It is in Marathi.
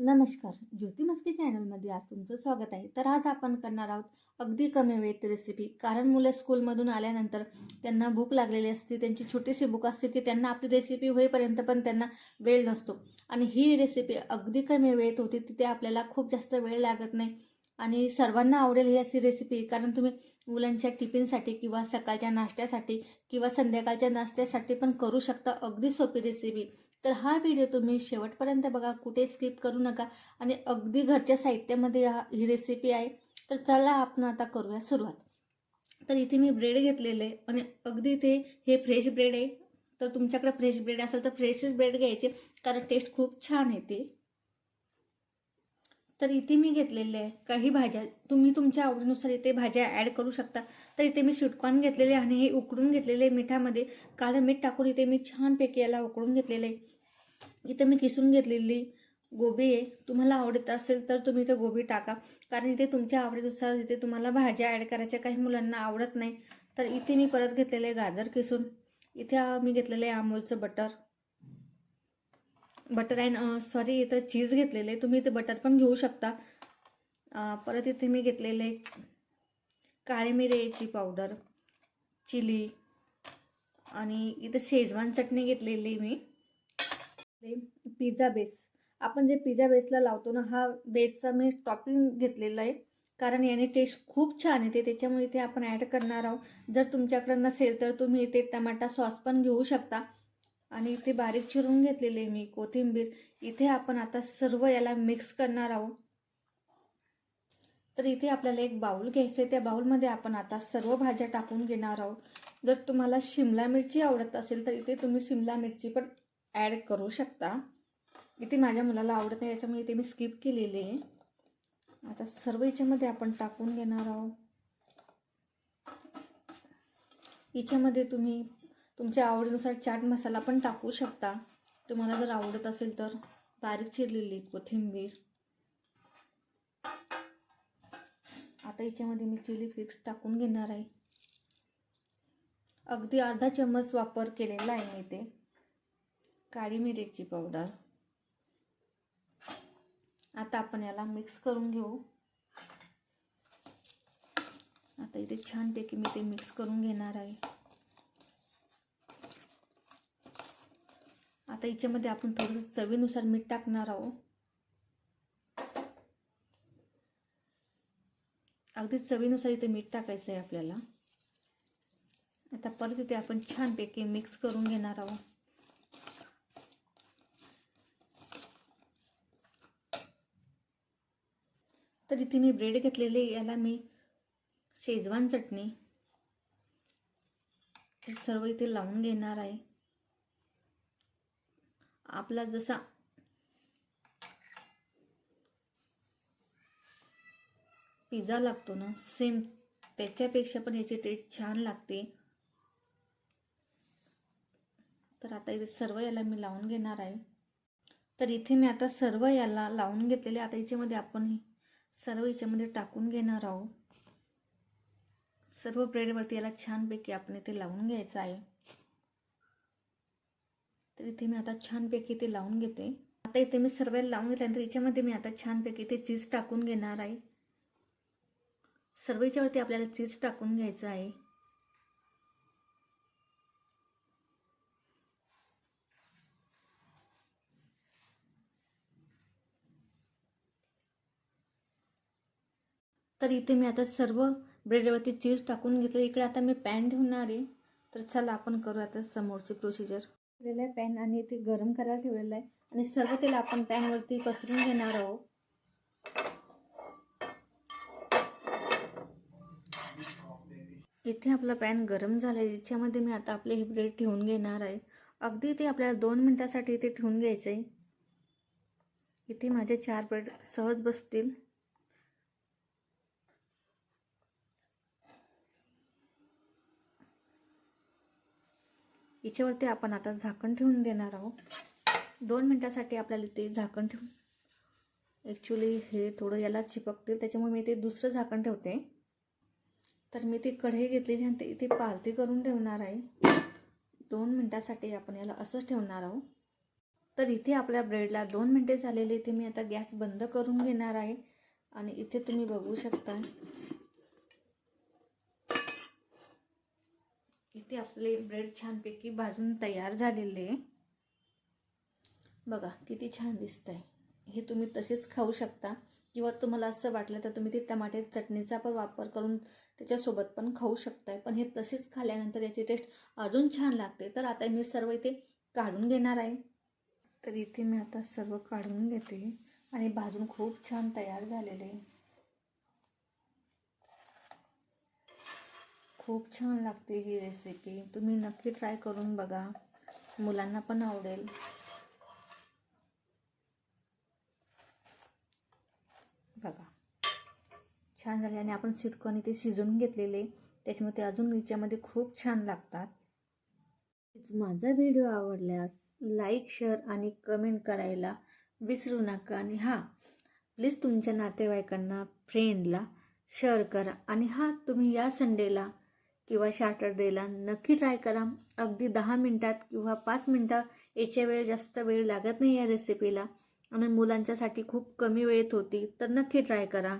नमस्कार. ज्योती मस्के चॅनलमध्ये आज तुमचं स्वागत आहे. तर आज आपण करणार आहोत अगदी कमी वेळेत रेसिपी कारण मुलं स्कूलमधून आल्यानंतर त्यांना भूक लागलेली असते त्यांची छोटीशी भूक असते की त्यांना आपली रेसिपी होईपर्यंत पण त्यांना वेळ नसतो. आणि ही रेसिपी अगदी कमी वेळेत होती तिथे आपल्याला खूप जास्त वेळ लागत नाही. आणि सर्वांना आवडेल ही अशी रेसिपी कारण तुम्ही मुलांच्या टिफिनसाठी किंवा सकाळच्या नाश्त्यासाठी किंवा संध्याकाळच्या नाश्त्यासाठी पण करू शकता. अगदी सोपी रेसिपी तर हा व्हिडिओ तुम्ही शेवटपर्यंत बघा कुठे स्किप करू नका. आणि अगदी घरच्या साहित्यामध्ये हा ही रेसिपी आहे. तर चला आपण आता करूया सुरुवात. तर इथे मी ब्रेड घेतलेले आणि अगदी ते हे फ्रेश ब्रेड आहे. तर तुमच्याकडे फ्रेश ब्रेड असेल तर फ्रेशच ब्रेड घ्यायचे कारण टेस्ट खूप छान येते. तर इथे मी घेतलेले आहे. काही भाज्या तुम्ही तुमच्या आवडीनुसार इथे भाज्या ॲड करू शकता. तर इथे मी स्वीटकॉर्न घेतलेले आणि हे उकडून घेतलेले मिठामध्ये. काळं मीठ टाकून इथे मी छानपैकी याला उकडून घेतलेलं आहे. इथं मी किसून घेतलेली गोबी आहे. तुम्हाला आवडत असेल तर तुम्ही इथे गोबी टाका. कारण इथे तुमच्या आवडीनुसार इथे तुम्हाला भाज्या ॲड करायच्या काही मुलांना आवडत नाही. तर इथे मी परत घेतलेलं आहे गाजर किसून. इथे मी घेतलेलं आहे अमूलचं बटर बटर अँड सॉरी इथं चीज घेतलेले. आहे तुम्ही इथे बटर पण घेऊ शकता. परत इथे मी घेतलेले आहे काळी मिऱ्याची पावडर चिली आणि इथं शेजवान चटणी घेतलेली मी. पिझ्झा बेस आपण जे पिझ्झा बेसला लावतो ना हा बेसचा मी टॉपिंग घेतलेला आहे. कारण याने टेस्ट खूप छान येते. त्याच्यामुळे इथे आपण ॲड करणार आहोत. जर तुमच्याकडे नसेल तर तुम्ही इथे टमाटा सॉस पण घेऊ शकता. आणि इथे बारीक चिरून घेतलेले मी कोथिंबीर. इथे आपण आता सर्व याला मिक्स करणार आहोत. तर इथे आपल्याला एक बाऊल घ्यायचं आहे त्या बाऊलमध्ये आपण आता सर्व भाज्या टाकून घेणार आहोत. जर तुम्हाला शिमला मिरची आवडत असेल तर इथे तुम्ही शिमला मिरची पण ॲड करू शकता. इथे माझ्या मुलाला आवडत नाही याच्यामुळे इथे मी स्किप केलेली आहे. आता सर्व याच्यामध्ये आपण टाकून घेणार आहोत. याच्यामध्ये तुम्ही तुमच्या आवडीनुसार चाट मसाला पण टाकू शकता. तुम्हाला जर आवडत असेल तर. बारीक चिरलेली कोथिंबीर. आता याच्यामध्ये मी चिली फ्लिक्स टाकून घेणार आहे. अगदी अर्धा चम्मच वापर केलेला आहे मी ते. काळी मिरीची पावडर. आता आपण याला मिक्स करून घेऊ. आता इथे छानपैकी मी ते मिक्स करून घेणार आहे. आता याच्यामध्ये आपण थोडंसं चवीनुसार मीठ टाकणार आहोत. अगदी चवीनुसार इथे मीठ टाकायचं आहे आपल्याला. आता परत इथे आपण छानपैकी मिक्स करून घेणार आहोत. तर इथे मी ब्रेड घेतलेले याला मी शेजवान चटणी हे सर्व इथे लावून घेणार आहे. आपला जसा पिझ्झा लागतो ना सेम त्याच्यापेक्षा पण याची टेस्ट छान लागते. तर आता इथे सर्व याला मी लावून घेणार आहे. तर इथे मी आता सर्व याला लावून घेतलेले आता याच्यामध्ये आपण सर्व याच्यामध्ये टाकून घेणार आहोत. सर्व ब्रेडवरती याला छानपैकी आपण इथे लावून घ्यायचं आहे. तर इथे मी आता छानपैकी ते लावून घेते. आता इथे मी सर्व लावून घेतल्यानंतर याच्यामध्ये मी आता छानपैकी ते चीज टाकून घेणार आहे. सर्व याच्यावरती आपल्याला चीज टाकून घ्यायचं आहे. तर इथे मी आता सर्व ब्रेडवरती चीज टाकून घेतलं. इकडे आता मी पॅन ठेवणार आहे. तर चला आपण करू आता समोरची प्रोसिजर. ठेवलेलं आहे पॅन आणि ते गरम करायला ठेवलेलं आहे. आणि सर्व तेल आपण पॅनवरती पसरून घेणार आहोत. इथे आपला पॅन गरम झाला आहे याच्यामध्ये मी आता आपले हे ब्रेड ठेवून घेणार आहे. अगदी ते आपल्याला दोन मिनटासाठी इथे ठेवून घ्यायचं आहे इथे माझे चार ब्रेड सहज बसतील. याच्यावरती आपण आता झाकण ठेवून देणार आहोत. दोन मिनटासाठी आपल्याला ते झाकण ठेवून ॲक्च्युली हे थोडं याला चिपकतील त्याच्यामुळे मी ते दुसरं झाकण ठेवते. तर मी ती कढई घेतलेली आणि ते इथे पालती करून ठेवणार आहे. दोन मिनटासाठी आपण याला असंच ठेवणार आहोत. तर इथे आपल्या ब्रेडला दोन मिनटे झालेले इथे मी आता गॅस बंद करून घेणार आहे. आणि इथे तुम्ही बघू शकता इथे आपले ब्रेड छानपैकी भाजून तयार झालेले बघा किती छान दिसत आहे हे तुम्ही तसेच खाऊ शकता. किंवा तुम्हाला असं वाटलं तर तुम्ही ते टमाटे चटणीचा पण वापर करून त्याच्यासोबत पण खाऊ शकताय. पण हे तसेच खाल्ल्यानंतर याची टेस्ट अजून छान लागते. तर आता मी सर्व इथे काढून घेणार आहे. तर इथे मी आता सर्व काढून घेते. आणि भाजून खूप छान तयार झालेले खूप छान लागते ही रेसिपी तुम्ही नक्की ट्राय करून बघा. मुलांना पण आवडेल. बघा. छान झाले आणि आपण सिटकॉन ते शिजवून घेतलेले. त्याच्यामुळे ते अजून याच्यामध्ये खूप छान लागतात. माझा व्हिडिओ आवडल्यास लाईक शेअर आणि कमेंट करायला विसरू नका. आणि हां प्लीज तुमच्या नातेवाईकांना फ्रेंडला शेअर करा. आणि हां तुम्ही या संडेला किंवा सॅटरडेला नक्की ट्राय करा. अगदी दहा मिनटात किंवा पाच मिनटं याच्या वेळ जास्त वेळ लागत नाही या रेसिपीला आणि मुलांच्यासाठी खूप कमी वेळेत होती तर नक्की ट्राय करा.